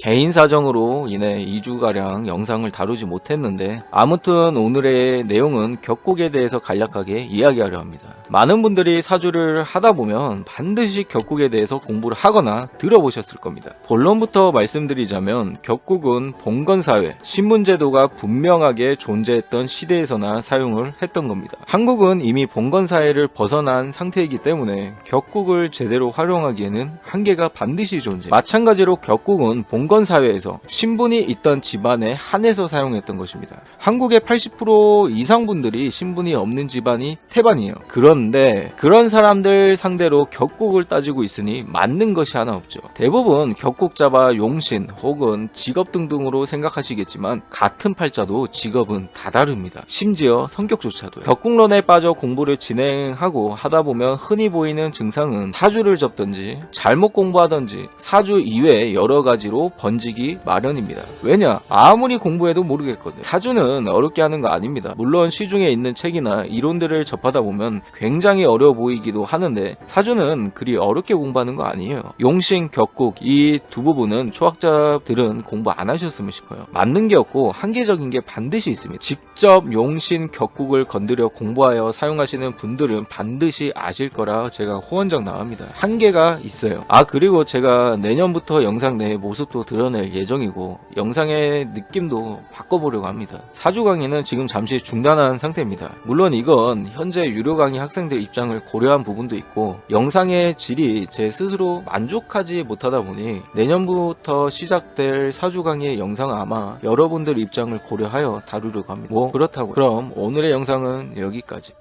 개인 사정으로 인해 2주가량 영상을 다루지 못했는데 아무튼 오늘의 내용은 격곡에 대해서 간략하게 이야기하려 합니다. 많은 분들이 사주를 하다 보면 반드시 격곡에 대해서 공부를 하거나 들어보셨을 겁니다. 본론부터 말씀드리자면 격곡은 봉건사회, 신분제도가 분명하게 존재했던 시대에서나 사용을 했던 겁니다. 한국은 이미 봉건사회를 벗어난 상태이기 때문에 격국을 제대로 활용하기에는 한계가 반드시 존재. 마찬가지로 격국은 봉건 사회에서 신분이 있던 집안에 한해서 사용했던 것입니다. 한국의 80% 이상 분들이 신분이 없는 집안이 태반이에요. 그런데 그런 사람들 상대로 격국을 따지고 있으니 맞는 것이 하나 없죠. 대부분 격국 잡아 용신 혹은 직업 등등으로 생각하시겠지만 같은 팔자도 직업은 다 다릅니다. 심지어 성격조차도요. 격국론에 빠져 공부를 진행하고 하다 보면 흔히 보이는 증상은 사주를 접든지 잘못 공부하든지 사주 이외에 여러 가지로 번지기 마련입니다. 왜냐? 아무리 공부해도 모르겠거든. 사주는 어렵게 하는 거 아닙니다. 물론 시중에 있는 책이나 이론들을 접하다 보면 굉장히 어려워 보이기도 하는데 사주는 그리 어렵게 공부하는 거 아니에요. 용신, 격국 이 두 부분은 초학자들은 공부 안 하셨으면 싶어요. 맞는 게 없고 한계적인 게 반드시 있습니다. 직접 용신, 격국을 건드려 공부하여 사용하시는 분들은 반드시 아실 거라 제가 호언장 나갑니다. 한계가 있어요. 아 그리고 제가 내년부터 영상 내 모습도 드러낼 예정이고 영상의 느낌도 바꿔보려고 합니다. 사주 강의는 지금 잠시 중단한 상태입니다. 물론 이건 현재 유료 강의 학생들 입장을 고려한 부분도 있고 영상의 질이 제 스스로 만족하지 못하다 보니 내년부터 시작될 사주 강의 영상은 아마 여러분들 입장을 고려하여 다루려고 합니다. 뭐 그렇다고 그럼 오늘의 영상은 여기까지.